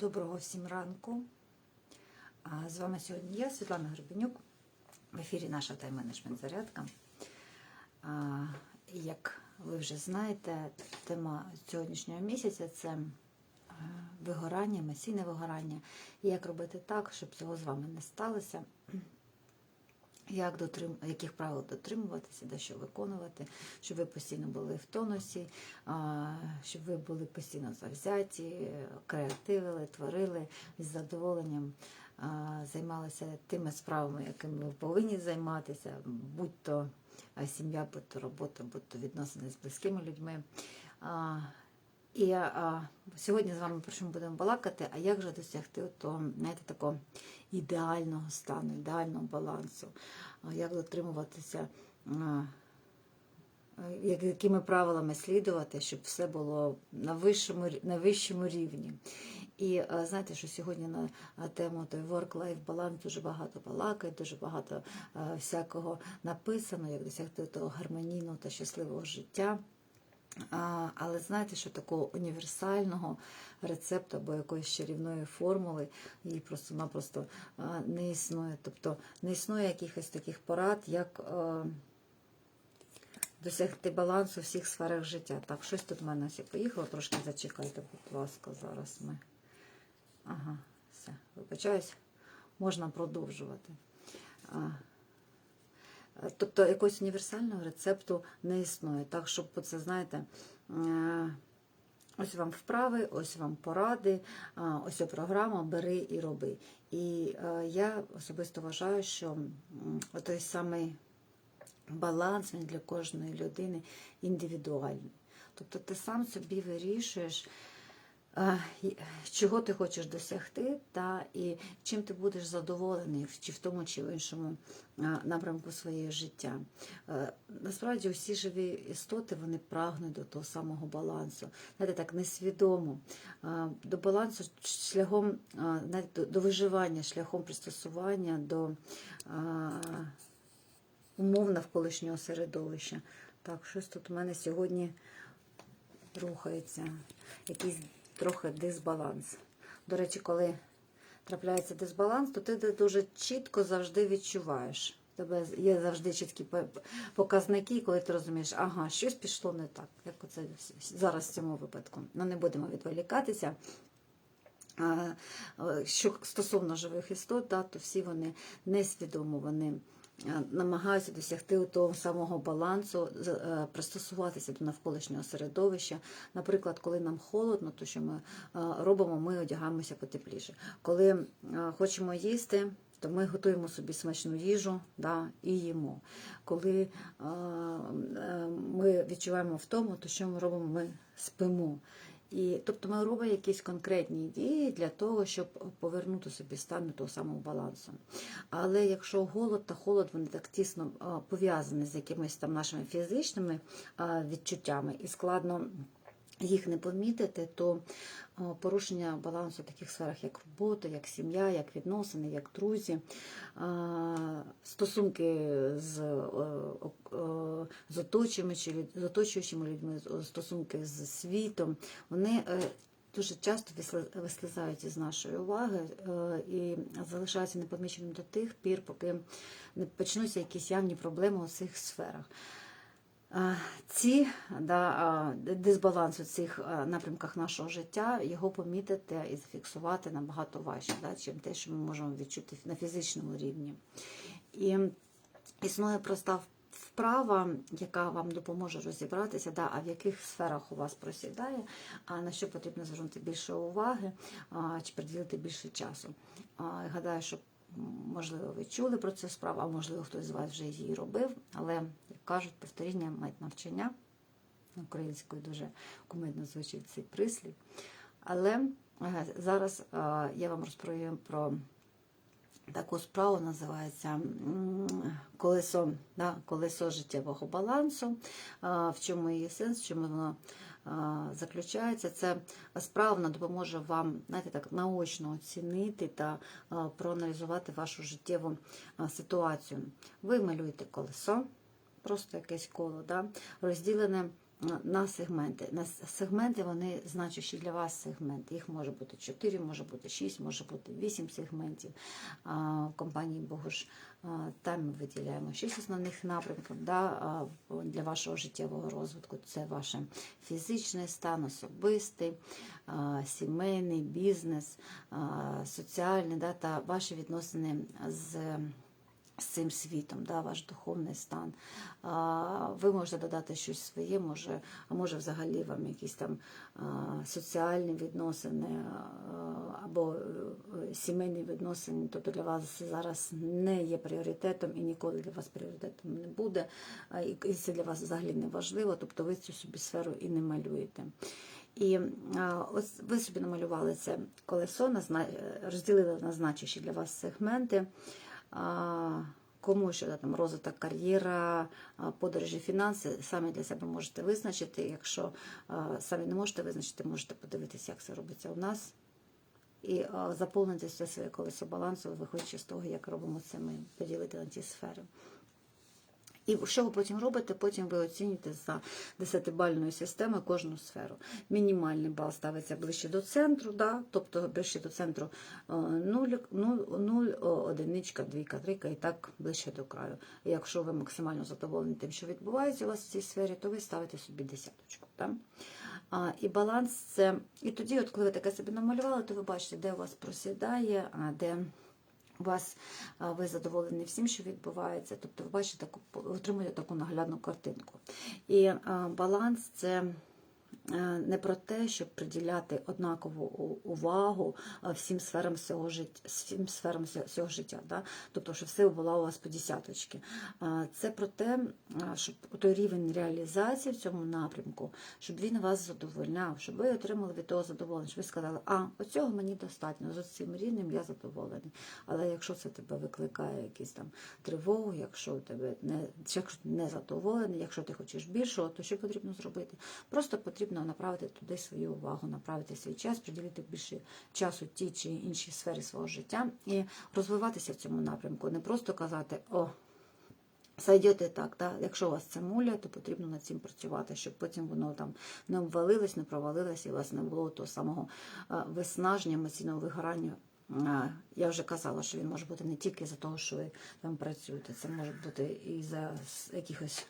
Доброго всім ранку. З вами сьогодні я, Світлана Горбенюк. В ефірі наша тайм-менеджмент зарядка. Як ви вже знаєте, тема сьогоднішнього місяця це е, вигорання, емоційне вигорання. І як робити так, щоб цього з вами не сталося. Як дотрим... яких правил дотримуватися, де що виконувати, щоб ви постійно були в тонусі, щоб ви були постійно завзяті, креативили, творили з задоволенням, займалися тими справами, якими ви повинні займатися, будь то сім'я, будь то робота, будь то відносини з близькими людьми. І а, сьогодні з вами про що ми будемо балакати, а як же досягти того, знаєте, такого ідеального стану, ідеального балансу, як дотримуватися, а, якими правилами слідувати, щоб все було на вищому, на вищому рівні. І а, знаєте, що сьогодні на тему той work-life баланс дуже багато балакає, дуже багато а, всякого написано, як досягти того гармонійного та щасливого життя. Але знаєте, що такого універсального рецепту або якоїсь чарівної формули її просто-напросто не існує. Тобто не існує якихось таких порад, як е, досягти балансу в всіх сферах життя. Так, щось тут в мене все поїхало, трошки зачекайте, будь ласка, зараз ми. Ага, все, вибачаюсь, можна продовжувати. Тобто якогось універсального рецепту не існує. Так, щоб це, знаєте, е, ось вам вправи, ось вам поради, ось ця програма бери і роби. І е, я особисто вважаю, що той самий баланс він для кожної людини індивідуальний. Тобто ти сам собі вирішуєш, е, чого ти хочеш досягти, та і чим ти будеш задоволений, чи в тому чи в іншому напрямку своєї життя. Насправді усі живі істоти вони прагнуть до того самого балансу. Знаєте, так несвідомо. До балансу шляхом знаєте, до- виживання, шляхом пристосування до умов навколишнього середовища. Так, щось тут у мене сьогодні рухається, якийсь трохи дисбаланс. До речі, коли трапляється дисбаланс, то ти дуже чітко завжди відчуваєш. У тебе є завжди чіткі показники, коли ти розумієш, ага, щось пішло не так, як оце зараз в цьому випадку. Ну, не будемо відволікатися. Що стосовно живих істот, да, то всі вони несвідомо вони е, намагаються досягти того самого балансу, е, пристосуватися до навколишнього середовища. Наприклад, коли нам холодно, то що ми е, робимо, ми одягаємося потепліше. Коли хочемо їсти, то ми готуємо собі смачну їжу да, і їмо. Коли ми відчуваємо втому, то що ми робимо? Ми спимо. І, тобто ми робимо якісь конкретні дії для того, щоб повернути собі стан до того самого балансу. Але якщо голод та холод вони так тісно пов'язані з якимись там нашими фізичними відчуттями і складно їх не помітити, то порушення балансу в таких сферах, як робота, як сім'я, як відносини, як друзі, стосунки з, е, е, з, оточуючими, людьми, стосунки з світом, вони е, дуже часто висли- вислизають із нашої уваги е, і залишаються непоміченими до тих пір, поки не почнуться якісь явні проблеми у цих сферах. Ці да, дисбаланс у цих напрямках нашого життя його помітити і зафіксувати набагато важче, да, чим те, що ми можемо відчути на фізичному рівні. І існує проста вправа, яка вам допоможе розібратися, да, а в яких сферах у вас просідає, а на що потрібно звернути більше уваги а, чи приділити більше часу. А, гадаю, що можливо ви чули про цю справу, а можливо хтось з вас вже її робив, але як кажуть, повторіння мать навчання. Українською дуже кумедно звучить цей прислів. Але е, зараз е, я вам розповім про таку справу, називається колесо, да, колесо життєвого балансу. В чому її сенс, в чому воно заключається? Це справно допоможе вам знаєте, так, наочно оцінити та проаналізувати вашу життєву ситуацію. Ви малюєте колесо, просто якесь коло, да, розділене на сегменти. На сегменти вони значущі для вас сегменти. Їх може бути 4, може бути 6, може бути 8 сегментів. В компанії Богуш там ми виділяємо 6 основних напрямків да, для вашого життєвого розвитку. Це ваш фізичний стан, особистий, сімейний, бізнес, соціальний да, та ваші відносини з з цим світом, да, ваш духовний стан. А, Ви можете додати щось своє, може, а може взагалі вам якісь там соціальні відносини або е, сімейні відносини, тобто для вас зараз не є пріоритетом і ніколи для вас пріоритетом не буде. І це для вас взагалі не важливо, тобто ви цю собі сферу і не малюєте. І ось ви собі намалювали це колесо, розділили на значущі для вас сегменти. Кому що там розвиток кар'єра, подорожі, фінанси, самі для себе можете визначити. Якщо самі не можете визначити, можете подивитися, як це робиться у нас. І заповнити все своє колесо балансу, виходячи з того, як робимо це ми, поділити на ті сфери. І що ви потім робите? Потім ви оцінюєте за 10-бальною системою кожну сферу. Мінімальний бал ставиться ближче до центру, да? тобто ближче до центру 0, 0, одиничка, двійка, трійка і так ближче до краю. Якщо ви максимально задоволені тим, що відбувається у вас в цій сфері, то ви ставите собі десяточку. Да? А, і баланс це. І тоді, от коли ви таке собі намалювали, то ви бачите, де у вас просідає, а де вас ви задоволені всім, що відбувається. Тобто ви бачите таку, отримуєте таку наглядну картинку. І баланс це. Е, Не про те, щоб приділяти однакову увагу всім сферам всього життя, всім сферам всього- життя, да? тобто, що все було у вас по десяточки. Це про те, щоб той рівень реалізації в цьому напрямку, щоб він вас задовольняв, щоб ви отримали від того задоволення, щоб ви сказали, а оцього мені достатньо, з цим рівнем я задоволений. Але якщо це тебе викликає якісь там тривогу, якщо тебе не якщо не задоволений, якщо ти хочеш більшого, то що потрібно зробити? Просто потрібно направити туди свою увагу, направити свій час, приділити більше часу тій чи іншій сфері свого життя і розвиватися в цьому напрямку. Не просто казати о. Сойдете так, да? якщо у вас це муля, то потрібно над цим працювати, щоб потім воно там не обвалилось, не провалилось, і у вас не було того самого е, виснаження, емоційного вигорання. Е, Я вже казала, що він може бути не тільки за того, що ви там працюєте, це може бути і за якихось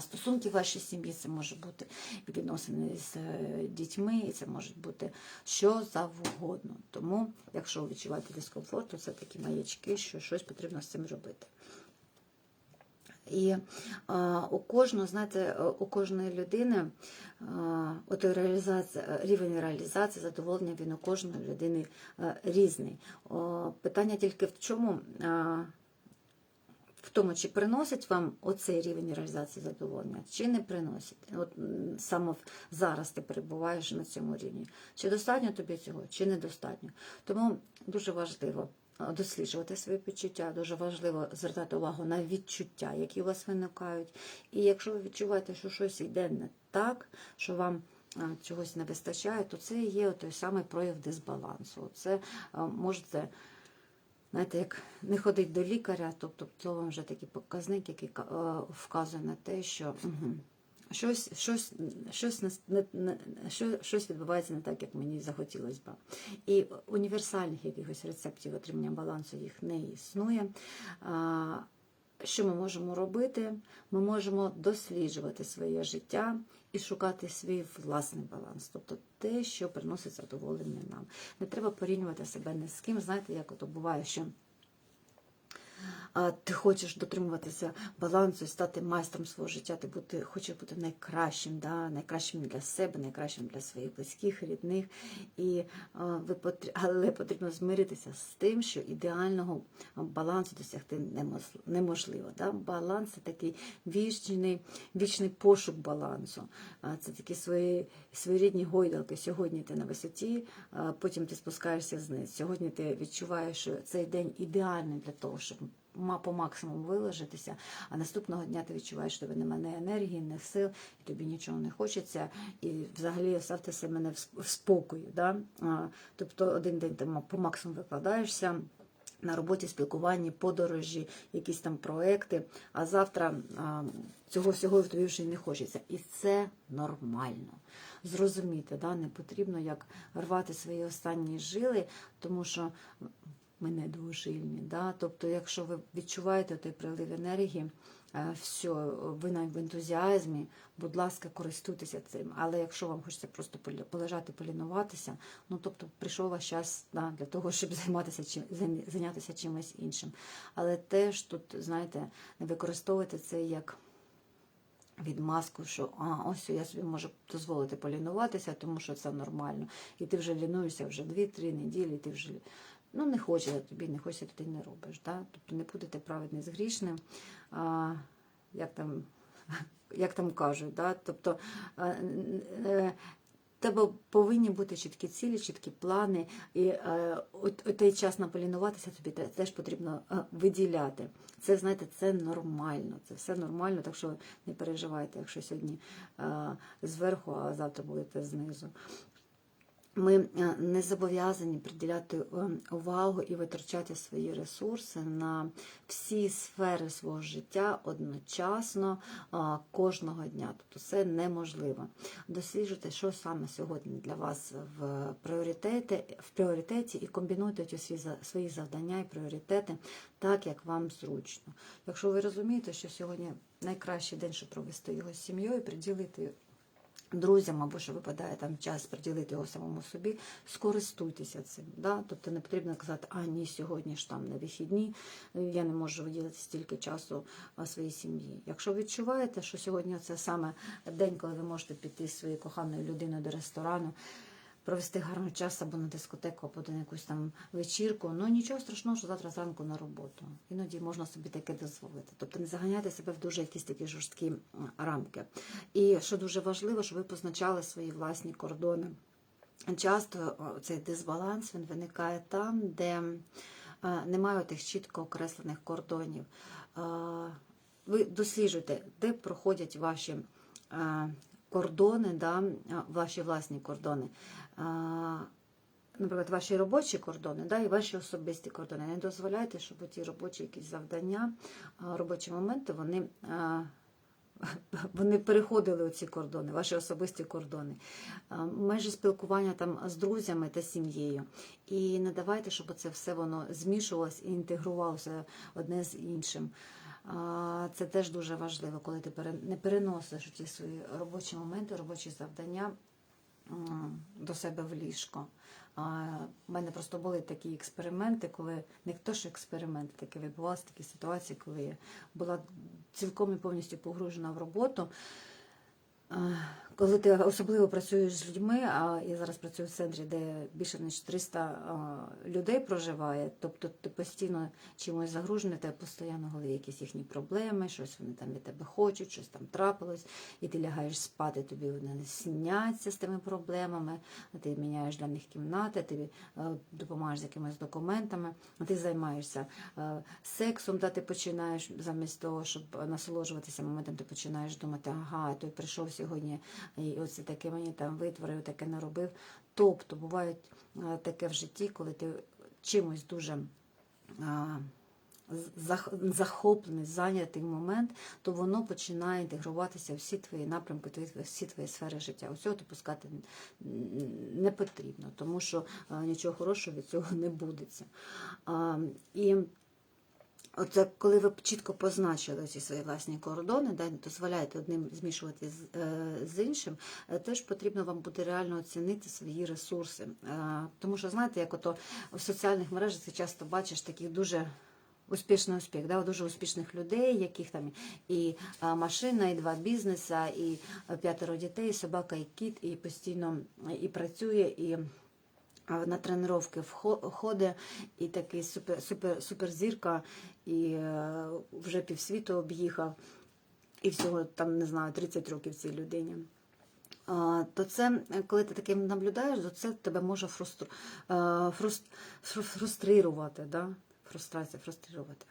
стосунки в вашій сім'ї, це може бути відносини з е, дітьми, і це може бути що завгодно. Тому, якщо ви відчуваєте дискомфорт, то це такі маячки, що щось потрібно з цим робити. І а, у кожного, знаєте, у кожної людини а, от реалізація, рівень реалізації, задоволення він у кожної людини а, різний. О, питання тільки в чому? А, в тому, чи приносить вам оцей рівень реалізації задоволення, чи не приносить. От саме зараз ти перебуваєш на цьому рівні. Чи достатньо тобі цього, чи недостатньо. Тому дуже важливо досліджувати свої почуття, дуже важливо звертати увагу на відчуття, які у вас виникають. І якщо ви відчуваєте, що щось йде не так, що вам чогось не вистачає, то це є той самий прояв дисбалансу. Це можете знаєте, як не ходить до лікаря, тобто це вам вже такий показник, який е, вказує на те, що угу, щось, щось, щось, не, не, не- що- щось відбувається не так, як мені захотілося б. І універсальних якихось рецептів отримання балансу їх не існує. Що ми можемо робити? Ми можемо досліджувати своє життя і шукати свій власний баланс, тобто те, що приносить задоволення нам. Не треба порівнювати себе ні з ким. Знаєте, як ото буває, що ти хочеш дотримуватися балансу і стати майстром свого життя, ти бути, хочеш бути найкращим, да? найкращим для себе, найкращим для своїх близьких, рідних. І, ви потр- але потрібно змиритися з тим, що ідеального балансу досягти неможливо. Да? Баланс це такий вічний, вічний пошук балансу. Це такі свої, своєрідні гойдалки. Сьогодні ти на висоті, а потім ти спускаєшся вниз. Сьогодні ти відчуваєш, що цей день ідеальний для того, щоб по максимуму виложитися, а наступного дня ти відчуваєш, що тебе немає ні енергії, ні сил, і тобі нічого не хочеться, і взагалі оставте себе в в спокою. Да? Тобто один день ти по максимуму викладаєшся. на роботі, спілкуванні, подорожі, якісь там проекти, а завтра а, цього всього тобі вже не хочеться. І це нормально. Зрозуміти, да? не потрібно як рвати свої останні жили, тому що ми не двожильні. Да? Тобто, якщо ви відчуваєте той прилив енергії, е, все, ви на в ентузіазмі, будь ласка, користуйтеся цим. Але якщо вам хочеться просто полежати, полінуватися, ну тобто прийшов ваш час да, для того, щоб займатися чим зайнятися чимось іншим. Але теж тут, знаєте, не використовуйте це як відмазку, що а, ось я собі можу дозволити полінуватися, тому що це нормально. І ти вже лінуєшся вже 2-3 неділі, ти вже ну, не хочеться тобі, не хочеться, ти не робиш. Да? Тобто не будете праведний з грішним. А, як там як там кажуть, да? тобто е, тебе повинні бути чіткі цілі, чіткі плани, і е, от, от той час наполінуватися тобі теж потрібно е, виділяти. Це, знаєте, це нормально, це все нормально, так що не переживайте, якщо сьогодні е, зверху, а завтра будете знизу. Ми е, не зобов'язані приділяти е, увагу і витрачати свої ресурси на всі сфери свого життя одночасно е, кожного дня. Тобто це неможливо. Досліджуйте, що саме сьогодні для вас в пріоритеті, в пріоритеті і комбінуйте свої завдання і пріоритети так, як вам зручно. Якщо ви розумієте, що сьогодні найкращий день, щоб провести його з сім'єю, приділити друзям або що випадає там час приділити його самому собі, скористуйтеся цим. Да? Тобто не потрібно казати, а ні, сьогодні ж там на вихідні, я не можу виділити стільки часу своїй сім'ї. Якщо відчуваєте, що сьогодні це саме день, коли ви можете піти зі своєю коханою людиною до ресторану, провести гарний час або на дискотеку, або на якусь там вечірку. Ну нічого страшного, що завтра зранку на роботу. Іноді можна собі таке дозволити. Тобто не заганяйте себе в дуже якісь такі жорсткі рамки. І що дуже важливо, щоб ви позначали свої власні кордони. Часто цей дисбаланс він виникає там, де е, немає тих чітко окреслених кордонів. Е, Ви досліджуєте, де проходять ваші е, кордони, да, ваші власні кордони. Наприклад, ваші робочі кордони да, і ваші особисті кордони. Не дозволяйте, щоб ті робочі якісь завдання, робочі моменти, вони вони переходили оці кордони, ваші особисті кордони. Межі спілкування там з друзями та сім'єю. І не давайте, щоб це все воно змішувалося і інтегрувалося одне з іншим. Це теж дуже важливо, коли ти не переносиш ці свої робочі моменти, робочі завдання до себе в ліжко. У мене просто були такі експерименти, коли не то, що експерименти, таке відбувалися такі ситуації, коли я була цілком і повністю погружена в роботу. Коли ти особливо працюєш з людьми, а я зараз працюю в центрі, де більше ніж 300 е, людей проживає, тобто ти постійно чимось загружений, тебе постійно в голові якісь їхні проблеми, щось вони там від тебе хочуть, щось там трапилось, і ти лягаєш спати, тобі вони не сняться з тими проблемами, ти міняєш для них кімнати, ти допомагаєш з якимись документами, ти займаєшся сексом, да, ти починаєш замість того, щоб насолоджуватися моментом, ти починаєш думати, ага, той прийшов сьогодні і оце таке мені там витворив, таке наробив. Тобто буває е, таке в житті, коли ти чимось дуже захоплений, зайнятий момент, то воно починає інтегруватися в всі твої напрямки, твої, всі твої сфери життя. Ось цього допускати не потрібно, тому що а, нічого хорошого від цього не будеться. І Оце коли ви чітко позначили ці свої власні кордони, да, дозволяєте одним змішувати з, е, з іншим, е, теж потрібно вам буде реально оцінити свої ресурси. Е, Тому що, знаєте, як ото в соціальних мережах ти часто бачиш таких дуже успішний успіх, да, дуже успішних людей, яких там і машина, і два бізнеса, і п'ятеро дітей, і собака, і кіт, і постійно і працює, і на тренування входить і такий супер, супер, суперзірка, і е, вже півсвіту об'їхав, і всього там, не знаю, 30 років цій людині. То це, е, коли ти таким наблюдаєш, то це тебе може фрустру, е, фрустрирувати, да? фрустрація, фрустрирувати.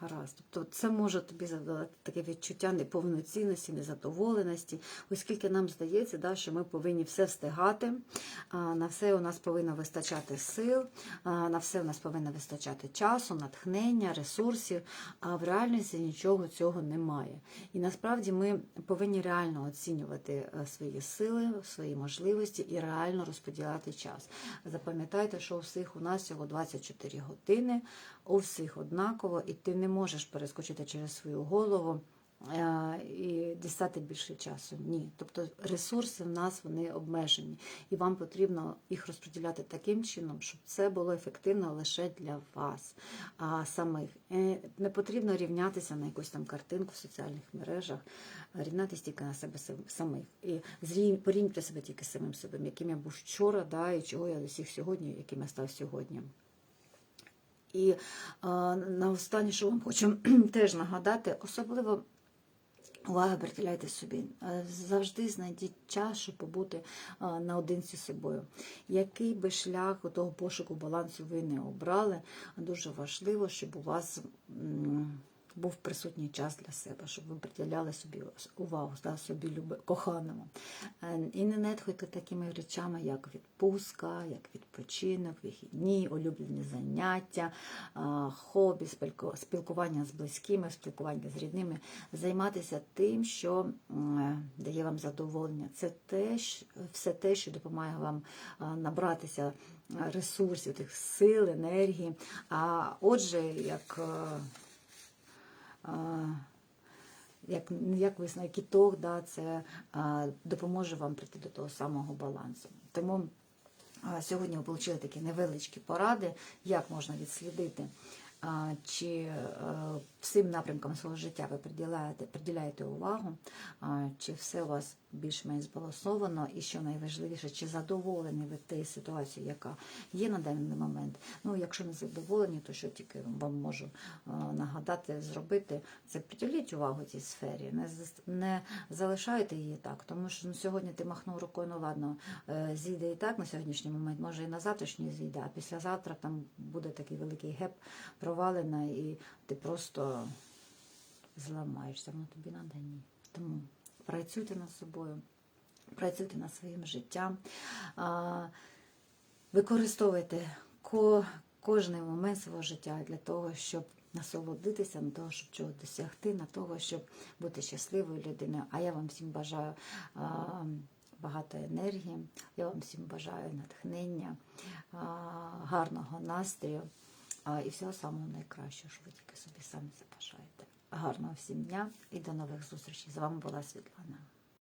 Гаразд. Тобто це може тобі задати таке відчуття неповноцінності, незадоволеності, оскільки нам здається, да, що ми повинні все встигати, на все у нас повинно вистачати сил, на все у нас повинно вистачати часу, натхнення, ресурсів, а в реальності нічого цього немає. І насправді ми повинні реально оцінювати е, свої сили, свої можливості і реально розподіляти час. Запам'ятайте, що у всіх у нас всього 24 години, у всіх однаково, і ти не можеш перескочити через свою голову е, і дістати більше часу. Ні. Тобто ресурси в нас вони обмежені, і вам потрібно їх розподіляти таким чином, щоб це було ефективно лише для вас а, самих. Е, Не потрібно рівнятися на якусь там картинку в соціальних мережах, рівнятися тільки на себе самих. І порівнюйте себе тільки самим собою, яким я був вчора, да, і чого я досіг сьогодні, яким я став сьогодні. І а, на останнє, що вам хочу теж нагадати, особливо Увага, приділяйте собі. Е, Завжди знайдіть час, щоб побути а, наодинці з собою. Який би шлях у того пошуку балансу ви не обрали, дуже важливо, щоб у вас був присутній час для себе, щоб ви приділяли собі увагу, да, собі люби, коханому. Е, І не нетхуйте такими речами, як відпустка, як відпочинок, вихідні, улюблені заняття, хобі, спілкування з близькими, спілкування з рідними. Займатися тим, що е, дає вам задоволення. Це те, щ- все те, що допомагає вам набратися ресурсів, тих сил, енергії. А отже, як е, як, як висновок кіток, да, це допоможе вам прийти до того самого балансу. Тому сьогодні ви отримали такі невеличкі поради, як можна відслідити, чи всім напрямкам свого життя ви приділяєте, приділяєте увагу, чи все у вас більш-менш збалансовано, і що найважливіше, чи задоволені ви тією ситуацією, яка є на даний момент. Ну, якщо не задоволені, то що тільки вам можу е, нагадати, зробити, це приділіть увагу цій сфері, не, не залишайте її так, тому що ну, сьогодні ти махнув рукою, ну ладно, е, зійде і так на сьогоднішній момент, може і на завтрашній зійде, а післязавтра там буде такий великий геп провалена, і ти просто зламаєшся, воно тобі надо ні. Тому працюйте над собою, працюйте над своїм життям, використовуйте ко, кожний момент свого життя для того, щоб насолодитися, на того, щоб чого досягти, на того, щоб бути щасливою людиною. А я вам всім бажаю багато енергії, я вам всім бажаю натхнення, гарного настрою і всього самого найкращого, що ви тільки собі самі забажаєте. Гарного всім дня і до нових зустрічей. З вами була Світлана.